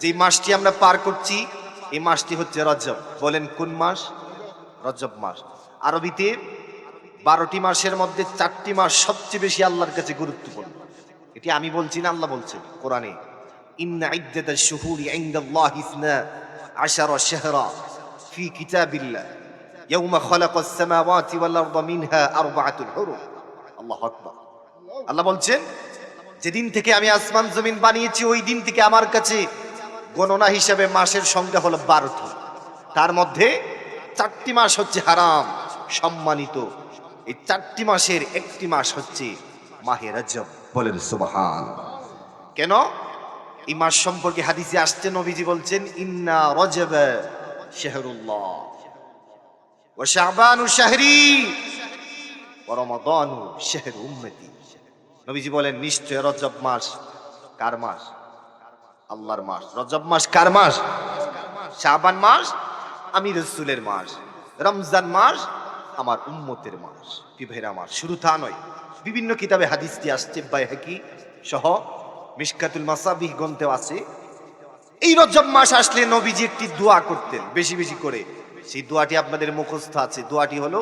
যে মাসটি আমরা পার করছি, এই মাসটি হচ্ছে রজব। বলেন কোন মাস? রজব মাস। আরবিতে বারোটি মাসের মধ্যে চারটি মাস সবচেয়ে বেশি আল্লাহর কাছে গুরুত্বপূর্ণ। এটি আমি বলছি না, আল্লাহ বলছেন কোরআনে। আল্লাহ বলছেন, যেদিন থেকে আমি আসমান জমিন বানিয়েছি, ওই দিন থেকে আমার কাছে গণনা হিসাবে মাসের সংখ্যা হলো বারোটি। তার মধ্যে চারটি মাস হচ্ছে হারাম, সম্মানিত। এই চারটি মাসের একটি মাস হচ্ছে মাহে রজব। বলেন সুবহান। কেন? এই মাস সম্পর্কে হাদিসে আসছে, নবীজি বলছেন, ইন্না রজব শেহরুল্লাহ ও শাবানু শাহরি রমাদানু শেহর উম্মতি। নবীজি বলেন, নিশ্চয় রজব মাস কার মাস? আল্লাহর মাস। রজব মাস কার মাস? শাবান মাস আমি রসুলের মাস। রমজান মাস, আমার উম্মতের মাস। কি ভাইরা মাস শুরু তা নয়, বিভিন্ন কিতাবে হাদিসটি আসছে, বাইহাকি সহ মিশকাতুল মাসাবিহ গ্রন্থেও আছে। এই রজব মাস আসলে নবীজি একটি দোয়া করতেন, বেশি বেশি করে। সেই দোয়াটি আপনাদের মুখস্থ আছে। দোয়াটি হলো,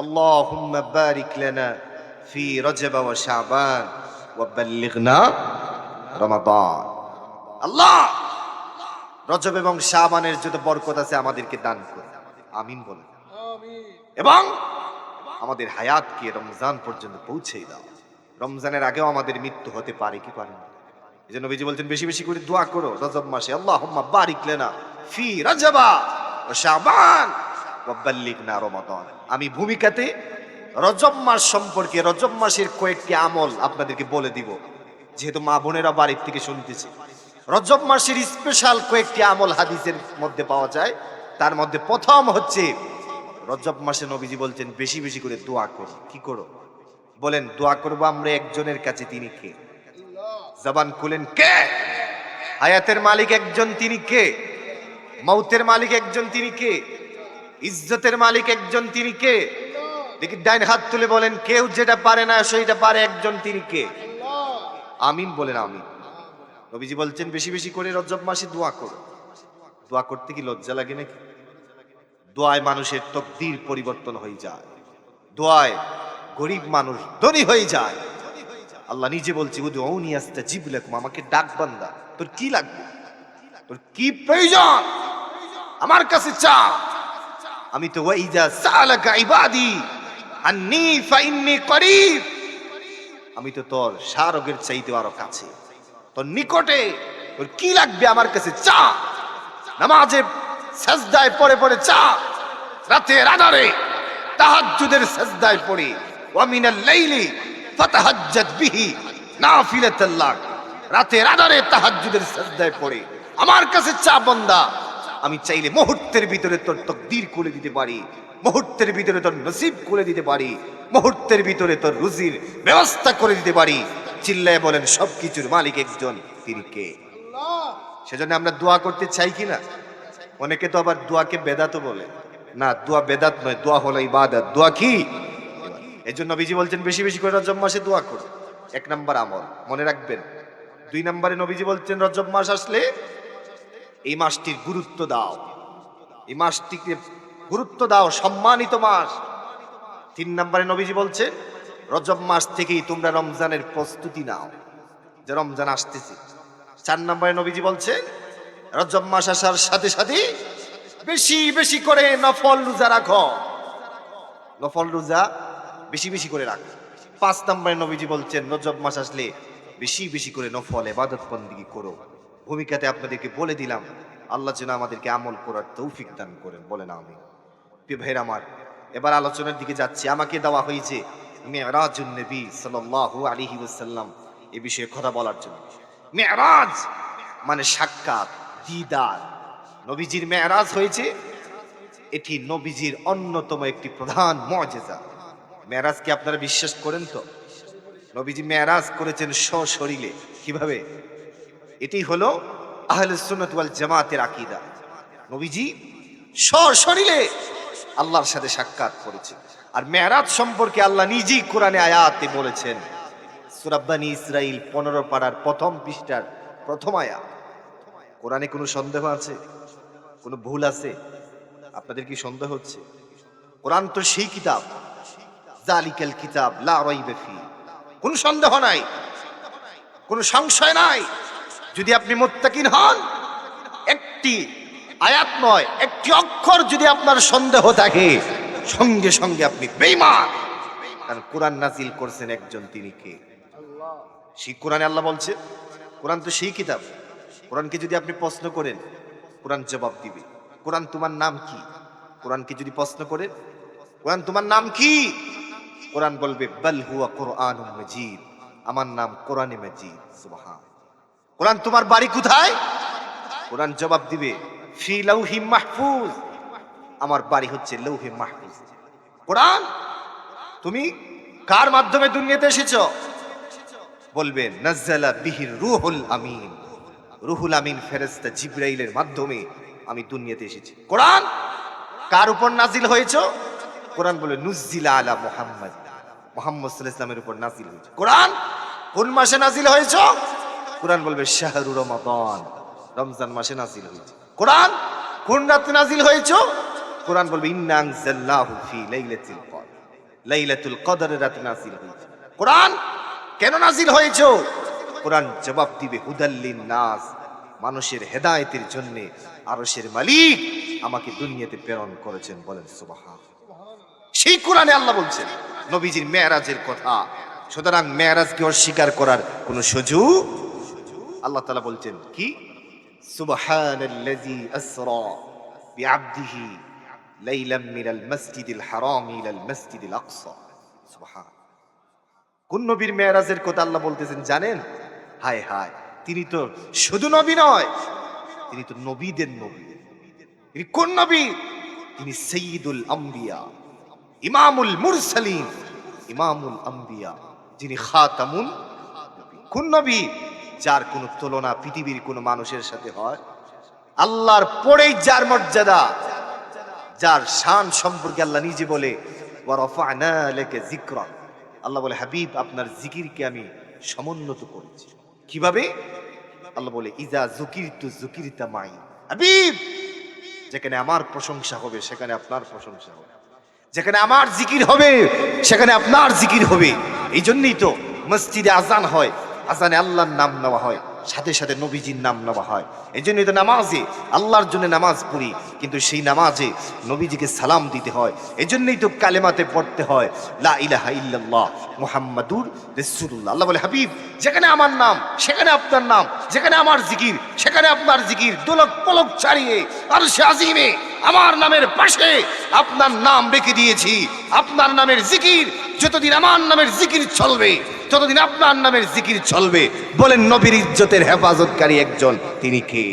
আল্লাহুম্মা বারিক লানা ফি রজব ওয়া শাবান ওয়া বাল্লিগনা রমাদান। আল্লাহ! রজব এবং শাবানের যত বরকত আছে আমাদেরকে দান করে আমিন বলে। এবং আমাদের হায়াতকে রমজান পর্যন্ত পৌঁছে দাও। রমজানের আগেও আমাদের মৃত্যু হতে পারে কি পারে না? এই জন্য নবীজি বলছেন বেশি বেশি করে দোয়া করো রজব মাসে। আল্লাহ বারিক লেনা ফি রজবা ও ওয়া বাল্লিগনা রমাদান। আমি ভূমিকাতে রজব মাস সম্পর্কে রজব মাসের কয়েকটি আমল আপনাদেরকে বলে দিব। যেহেতু মা বোনেরা বাড়ির থেকে শুনতেছে। রজব মাসের স্পেশাল কয়েকটি আমল হাদিসের মধ্যে পাওয়া যায়। তার মধ্যে প্রথম হচ্ছে, রজব মাসে নবীজি বলছেন, বেশি বেশি করে দোয়া করো। কি করো? বলেন, দোয়া করব আমরা একজনের কাছে, তিনি কে? জবান খুলেন, কে? হায়াতের মালিক একজন, তিনি কে? মৌতের মালিক একজন, তিনি কে? ইজ্জতের মালিক একজন, তিনি কে? দেখি ডাইন হাত তুলে বলেন, কেউ যেটা পারে না, সেইটা পারে একজন, তিনি কে? আমিন বলেন, আমিন। নবীজি বলছেন, বেশি বেশি করে রজব মাসে দোয়া করো। দোয়া করতে কি লজ্জা লাগে নাকি? দোয়ায় মানুষের তকদির পরিবর্তন হয়ে যায়। দোয়ায় গরিব মানুষ ধনী হয়ে যায়। আল্লাহ নিজে বলছে উদু অউনি আস্তা জিবলাকুম আমাকে ডাক, বান্দা, তোর কি লাগবে? তোর কি প্রয়োজন? আমার কাছে চা। আমি তো ওই ওয়াইজা সালাকা ইবাদি আন্নি ফাইন্নি করিব। আমি তো, তোর সারগের চাইতে আরও কাছে। তোর নিকটে ওর কি লাগবে আমার কাছে চা। নামাজে সাজদায় পড়ে পড়ে চা। রাতে রাদারে তাহাজ্জুদের সাজদায় পড়ে। ওয়ামিনাল লাইলি ফাতাহাজ্জাত বিহি নাফিলাতাল লাক রাতে রাদারে তাহাজ্জুদের সাজদায় পড়ে। আমার কাছে চা বন্দা। আমি চাইলে মুহূর্তের ভিতরে তোর তকদির খুলে দিতে পারি। মুহূর্তের ভিতরে তোর নসিব খুলে দিতে পারি। মুহূর্তের ভিতরে তোর রুজির ব্যবস্থা করে দিতে পারি। চিল্লায় বলেন সব কিছুর মালিক একজন, তিনি কে? সেজন্য আমরা দোয়া করতে চাই কি না? অনেকে তো আবার দোয়াকে বেদাত বলে। না, দোয়া বেদাত নয়, দোয়া হলো ইবাদত। দোয়া কি? এই জন্য নবীজি বলছেন, বেশি বেশি করে রজব মাসে দোয়া করো। এক নাম্বার আমল, মনে রাখবেন। দুই নম্বরে নবীজি বলছেন, রজব মাস আসলে এই মাসটির গুরুত্ব দাও। এই মাসটিকে গুরুত্ব দাও, সম্মানিত মাস। তিন নম্বরে নবীজি বলছেন রজব মাস থেকেই তোমরা রমজানের প্রস্তুতি নাও। যে রমজান আসতেছে। চার নম্বরে নবীজি বলছেন, রজব মাস আসার সাথে সাথে বেশি বেশি করে নফল রোজা রাখো। নফল রোজা বেশি বেশি করে রাখো। পাঁচ নম্বরে নবীজি বলছেন, রজব মাস আসলে বেশি বেশি করে নফল এবাদত বন্দিগি করো। ভূমিকাতে আপনাদেরকে বলে দিলাম, আল্লাহ যেন আমাদেরকে আমল করার তৌফিক দান করেন, বলেন আমি ভাইয়ের আমার, এবার আলোচনার দিকে যাচ্ছি। আমাকে দেওয়া হয়েছে মেয়রাজুন নবী সাল্লাল্লাহু আলাইহি ওয়াসাল্লাম এ বিষয়ে কথা বলার জন্য। মেয়রাজ মানে সাক্ষাৎ, দিদার। নবীজির মেয়রাজ হয়েছে এটি নবীজির অন্যতম একটি প্রধান আপনারা বিশ্বাস করেন তো? নবীজি মেয়ারাজ করেছেন সশরীরে। কীভাবে? এটি হলো আহলে সুন্নাত ওয়াল জামাতের আকীদা। নবীজি সশরীরে আল্লাহর সাথে সাক্ষাৎ করেছেন। আর মেয়ারাজ সম্পর্কে আল্লাহ নিজেই কোরআনে আয়াতে বলেছেন। সুরাব্বানি ইসরাইল পনেরো পাড়ার প্রথম পৃষ্ঠার প্রথম আয়াত। কোরআনে কোনো সন্দেহ আছে? কোনো ভুল আছে? আপনাদের কি সন্দেহ হচ্ছে? কোরআন তো সেই কিতাব। জালিকাল কিতাব, লা রাইবা ফি। কোনো সন্দেহ নাই। কোনো সংশয় নাই। যদি আপনি মুত্তাকিন হন, একটি আয়াত নয়, একটি অক্ষর যদি আপনার সন্দেহ থাকে সঙ্গে সঙ্গে আপনি বেঈমান। কারণ কোরআন নাজিল করছেন একজন তিনি কে? সেই কোরআনে আল্লাহ বলছে, কোরআন তো সেই কিতাব। কোরআনকে যদি আপনি প্রশ্ন করেন, কোরআন জবাব দিবে। কোরআন তোমার নাম কি? কোরআনকে যদি প্রশ্ন করেন, কোরআন তোমার নাম কি? কোরআন বলবে, বাল হুয়া কোরআন মজিদ। আমার নাম কোরআনে মজিদ। সুবহান। কোরআন তোমার বাড়ি কোথায়? কোরআন জবাব দিবে, ফি লৌহি মাহফুজ। আমার বাড়ি হচ্ছে লৌহে মাহফুজ কোরআন? তুমি কার মাধ্যমে দুনিয়াতে এসেছ? বলবেন নাজ্জালা বিহির রুহুল আমিন। রুহুল আমিন ফেরেশতা জিব্রাইলের মাধ্যমে আমি দুনিয়াতে এসেছি। কোরআন? কার উপর নাজিল হয়েছে? কোরআন বলে, নুজ্জিলা আলা মুহাম্মদ। মুহাম্মদ ইসলামের উপর নাজিল হয়েছে। কোরআন? কোন মাসে নাজিল হয়েছে? কোরআন বলবে, শাহরু রমাদান। রমজান মাসে নাজিল হয়েছে। কোরআন? কোন রাতে নাজিল হয়েছে? কোরআন বলবে ফি লাইলাতুল কদর। লাইলাতুল কদরের রাতে হয়েছে। কোরআন কেন নাজিল হয়েছে? কোরআন জবাব দিবে হুদাল্লিন নাস মানুষের হেদায়েতের জন্য আরশের মালিক আমাকে দুনিয়াতে প্রেরণ করেছেন বলেন সুবহান। সেই কোরআনে আল্লাহ বলছেন, নবীজির মেয়ারাজের কথা। সুতরাং মেয়ারাজকে অস্বীকার করার কোনো সুযোগ আল্লাহ তালা বলছেন, কি? সুবহানাল্লাযী আসরা লাইলাম মিনাল মাসজিদিল হারাম ইলাল মাসজিদিল আকসা সুবহান কোন নবীর কথা আল্লাহ বলতেছেন জানেন? হায় হায়, তিনি তো শুধু নবী নয়, তিনি তো নবীদের নবী। তিনি কোন নবী? তিনি সৈয়দুল আম্বিয়া, ইমামুল মুরসালিন, ইমামুল আম্বিয়া, যিনি খাতামুন। কোন নবী? যার কোনো তুলনা পৃথিবীর কোনো মানুষের সাথে হয়? আল্লাহর পরেই যার মর্যাদা যার শান সম্পর্কে আল্লাহ নিজে বলে আল্লাহ বলে, হাবিব, আপনার জিকিরকে আমি সমুন্নত করেছি। কীভাবে? আল্লাহ বলে, ইজা জুকিরতু জুকিরতা মাই। হাবিব, যেখানে আমার প্রশংসা হবে, সেখানে আপনার প্রশংসা হবে। যেখানে আমার জিকির হবে, সেখানে আপনার জিকির হবে। এই জন্যই তো মসজিদে আজান হয়। আজানে আল্লাহর নাম নেওয়া হয়। সাথে সাথে নবীজির নাম নেওয়া হয়। এই জন্যই তো নামাজে আল্লাহর জন্য নামাজ পড়ি, কিন্তু সেই নামাজে নবীজিকে সালাম দিতে হয়। এই জন্যই তো কালেমাতে পড়তে হয়, লা ইলাহা ইল্লাল্লাহ মুহাম্মাদুর রাসূলুল্লাহ। আল্লাহ বলে, হাবিব, যেখানে আমার নাম, সেখানে আপনার নাম, যেখানে আমার জিকির, সেখানে আপনার জিকির, দোলক পলক ছাড়িয়ে আর সে আজিমে, আমার নামের পাশে আপনার নাম রেখে দিয়েছি। আপনার নামের জিকির, যতদিন আমার নামের জিকির চলবে ততদিন আপনার নামের জিকির চলবে, বলেন নবীর ইজ্জতের হেফাজতকারী একজন, তিনি কে?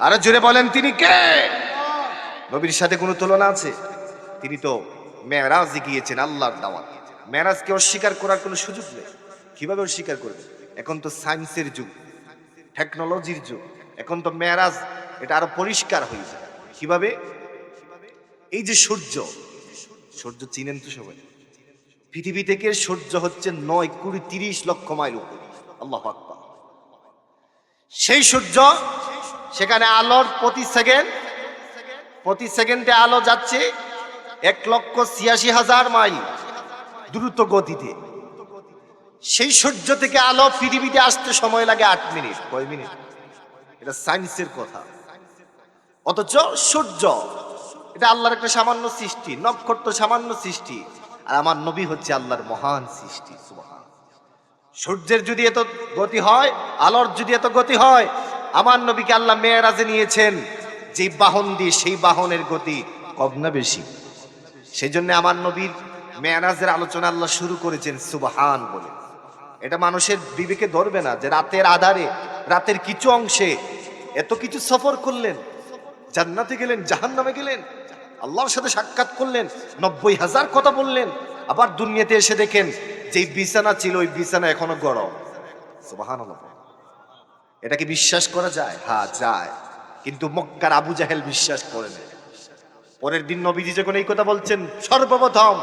আরও জোরে বলেন, তিনি কে? নবীর সাথে কোনো তুলনা আছে? তিনি তো মেয়ারাজে গিয়েছেন আল্লাহর দাওয়াত। মেয়ারাজকে অস্বীকার করার কোনো সুযোগ নেই। কীভাবে অস্বীকার করবে? এখন তো সায়েন্সের যুগ, টেকনোলজির যুগ। এখন তো মেয়ারাজ এটা আরও পরিষ্কার হয়ে যায়। কীভাবে? এই যে সূর্য সূর্য চিনেন তো সবাই। পৃথিবী থেকে সূর্য হচ্ছে নয়, কুড়ি, তিরিশ লক্ষ মাইল উপরে। আল্লাহ সেই সূর্য, সেখানে আলোর প্রতি সেকেন্ড, প্রতি সেকেন্ডে আলো যাচ্ছে এক লক্ষ ছিয়াশি হাজার মাইল দ্রুত গতিতে। সেই সূর্য থেকে আলো পৃথিবীতে আসতে সময় লাগে আট মিনিট, কয় মিনিট? এটা সায়েন্সের কথা। অথচ সূর্য, এটা আল্লাহর একটা সামান্য সৃষ্টি, নক্ষত্র সামান্য সৃষ্টি। আর আমার নবী হচ্ছে আল্লাহর মহান সৃষ্টি সূর্যের যদি এত গতি হয়, আলোর যদি এত গতি হয়, আমার নবীকে আল্লাহ মেয়েরাজে নিয়েছেন। যে বাহন দিয়ে সেই বাহনের গতি কম না বেশি। সেই জন্য আমার নবীর মেয়ারাজের আলোচনা আল্লাহ শুরু করেছেন সুবহান বলে। এটা মানুষের বিবেকে ধরবে না যে রাতের আধারে, রাতের কিছু অংশে এত কিছু সফর করলেন, জান্নাতে গেলেন, জাহান্নামে গেলেন আল্লাহর সাথে সাক্ষাৎ করলেন, নব্বই হাজার কথা বললেন, আবার দুনিয়াতে এসে দেখেন যে বিছানা ছিল, ওই বিছানা এখনও গরম। সুবাহান এটা কি বিশ্বাস করা যায়? হ্যাঁ যায়। কিন্তু মক্কার আবু জাহেল বিশ্বাস করে না। পরের দিন নবীজি যখন এই কথা বলছেন, সর্বপ্রথম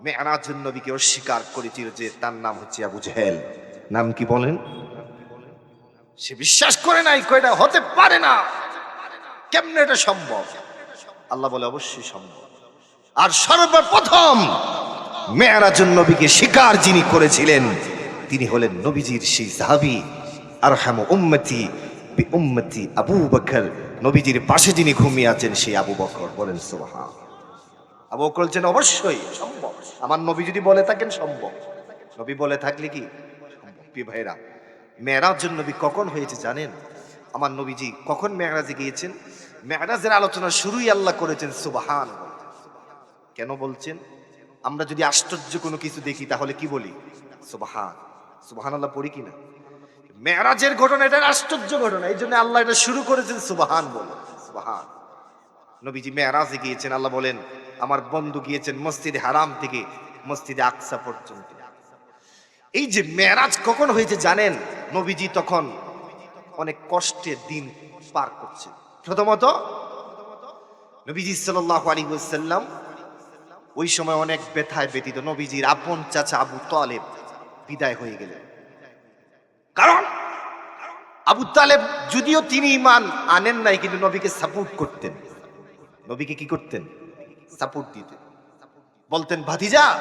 মেয়ারাজুন নবীকে অস্বীকার করেছিল যে তার নাম হচ্ছে আবু জাহেল। নাম কি বলেন? সে বিশ্বাস করে নাই, কয়টা? হতে পারে না। কেমনে এটা সম্ভব? আল্লাহ বলে, অবশ্যই সম্ভব। আর সর্বপ্রথম মেয়েরাজুন নবীকে শিকার যিনি করেছিলেন, তিনি হলেন নবীজির সেই সাহাবি আর হাম উম্মতি উম্মতি আবু বকর। নবীজির পাশে যিনি ঘুমিয়ে আছেন, সেই আবু বকর বলেন সোহা আবু বকর যেন অবশ্যই সম্ভব। আমার নবী যদি বলে থাকেন, সম্ভব। নবী বলে থাকলে কি? প্রিয় ভাইরা মেয়েরাজুন নবী কখন হয়েছে জানেন? আমার নবীজি কখন মেয়েরাজে গিয়েছেন? মেয়েরাজের আলোচনা শুরুই আল্লাহ করেছেন সুবহান। কেন বলছেন? আমরা যদি আশ্চর্য কোনো কিছু দেখি, তাহলে কি বলি? সুবাহান। সুবাহান আল্লাহ পড়ি কিনা? মেরাজের ঘটনা, এটা আশ্চর্য ঘটনা। এই জন্য আল্লাহ এটা শুরু করেছেন, সুবাহান বলে। সুবাহান। নবীজি মেয়ারাজে গিয়েছেন, আল্লাহ বলেন, আমার বন্ধু গিয়েছেন মসজিদে হারাম থেকে, মসজিদে আকসা পর্যন্ত। এই যে মেয়ারাজ কখন হয়েছে জানেন? নবীজি তখন অনেক কষ্টের দিন পার করছে প্রথমত, নবীজি সাল্লাহ আলী সাল্লাম ওই সময় অনেক ব্যথায় ব্যতীত নবীজির আপন চাচা আবু তালেব বিদায় হয়ে গেলেন। কারণ আবু তালেব যদিও তিনি ইমান আনেন নাই, কিন্তু নবীকে সাপোর্ট করতেন। নবীকে কি করতেন? সাপোর্ট দিতেন। বলতেন, ভাতিজা,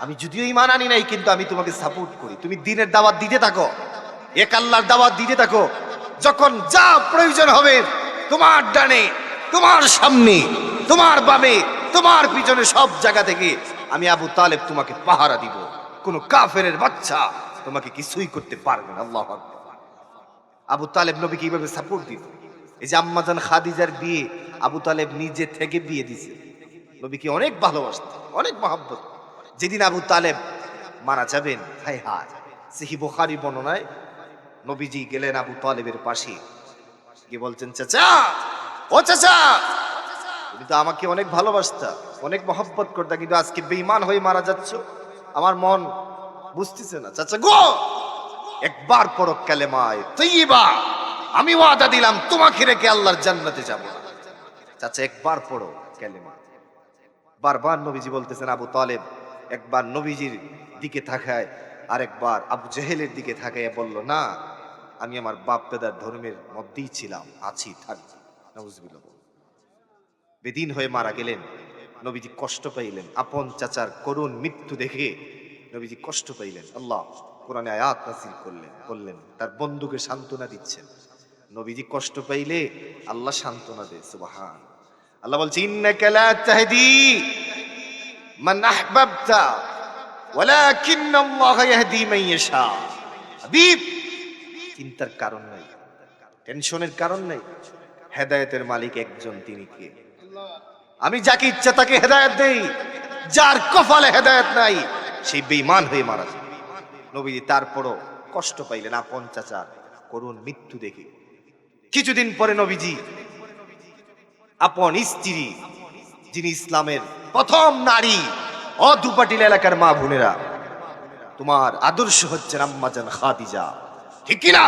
আমি যদিও ইমান আনি নাই, কিন্তু আমি তোমাকে সাপোর্ট করি। তুমি দিনের দাওয়াত দিতে থাকো। এক আল্লাহর দাওয়াত দিতে থাকো। যখন যা প্রয়োজন হবে তোমার ডানে, তোমার সামনে, তোমার বামে, তোমার পিছনে সব জায়গা থেকে আমি আবু তালেব তোমাকে পাহারা দিব। কোন কাফেরের বাচ্চা তোমাকে কিছুই করতে পারবে না, আল্লাহ। আবু তালেব নবীকে এইভাবে সাপোর্ট দিত এই যে আম্মাজান খাদিজার বিয়ে আবু তালেব নিজে থেকে বিয়ে দিছে। নবীকে অনেক ভালোবাসত, অনেক মহাব্বত। যেদিন আবু তালেব মারা যাবেন হাই হায় সেহি বোখারি বর্ণনায় নবীজি গেলেন আবু তালেবের পাশে। গিয়ে বলছেন, চাচা? ও চাচা! তুমি তো আমাকে অনেক ভালোবাসতা, অনেক মহব্বত করতা, কিন্তু আজকে বেঈমান হয়ে মারা যাচ্ছ। আমার মন বুঝতেছে না, চাচা গো! একবার পড়ো কালেমায় তৈবা আমি ওয়াদা দিলাম, তোমাকে রেখে আল্লাহর জান্নাতে যাব। চাচা, একবার পড়ো কালেমা। বারবার নবীজি বলতেছেন, আবু তালেব একবার নবীজির দিকে থাকায়, আরেকবার আবু জেহেলের দিকে থাকায় বলল, না আমি আমার বাপ দাদার ধর্মের মধ্যেই ছিলাম, আছি থাকি বলল। বেদিন হয়ে মারা গেলেন, নবীজি কষ্ট পাইলেন। আপন চাচার করুণ মৃত্যু দেখে নবীজি কষ্ট পাইলেন। আল্লাহ কোরআনে আয়াত নাসিল করলেন, বললেন, তার বন্ধুকে সান্ত্বনা দিচ্ছেন। নবীজি কষ্ট পাইলে আল্লাহ সান্ত্বনা দেয়, সুবাহান। আল্লাহ বলছে, ইন্নাকা লা তাহদি মান আহবাবতা ওয়ালাকিন আল্লাহ ইয়াহদি মান ইয়াশা। হাবিব চিন্তার কারণ নাই, টেনশনের কারণ নাই, হেদায়েতের মালিক একজন তিনি কে? আমি যাকে ইচ্ছা তাকে হেদায়েত দেই, যার কপালে হেদায়েত নাই সেই বেঈমান হয়ে মারা যায় নবীজি তারপরও কষ্ট পাইলেন, আপন চাচার করুণ মৃত্যু দেখে। কিছুদিন পরে নবীজি আপন স্ত্রী, যিনি ইসলামের প্রথম নারী, অধুপাটিল এলাকার মা বোনেরা, তোমার আদর্শ হচ্ছে আম্মাজান খাদিজা। কিনা?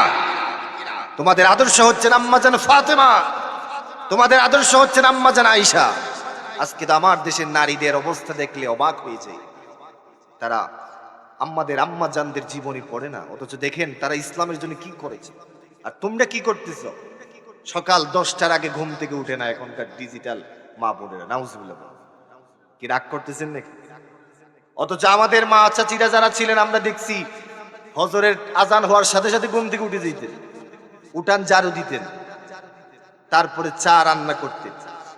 তোমাদের আদর্শ হচ্ছে আম্মাজান ফাতেমা। তোমাদের আদর্শ হচ্ছে আম্মাজান আয়েশা। আজকে তো আমার দেশের নারীদের অবস্থা দেখলে অবাক হয়ে যায়। তারা আম্মাদের আম্মাজানদের জীবনী পড়ে না, অথচ দেখেন তারা ইসলামের জন্য কি করেছে। আর তোমরা কি করতেছ? সকাল দশটার আগে ঘুম থেকে উঠে না এখনকার ডিজিটাল মা বোনেরা, নাউজুবিল্লাহ বলো। কি রাগ করতেছেন নাকি? অথচ আমাদের মা চাচিরা যারা ছিলেন, আমরা দেখছি হজরের আজান হওয়ার সাথে সাথে ঘুম থেকে উঠে যেতেন উঠান ঝাড়ু দিতেন। তারপরে চা রান্না করতেন।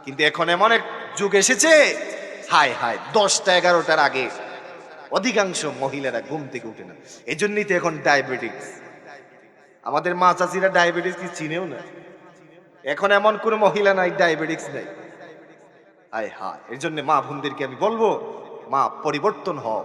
কিন্তু এখন এমন এক যুগ এসেছে, হায় হায়, দশটা এগারোটার আগে অধিকাংশ মহিলারা ঘুম থেকে উঠে না। এই জন্যই তো এখন ডায়াবেটিক্স আমাদের মা চাচিরা ডায়াবেটিস কি চিনেও না? এখন এমন কোনো মহিলা নাই, ডায়াবেটিস নাই। আয় হায়, এর জন্য মা বোনদেরকে আমি বলব, মা পরিবর্তন হও।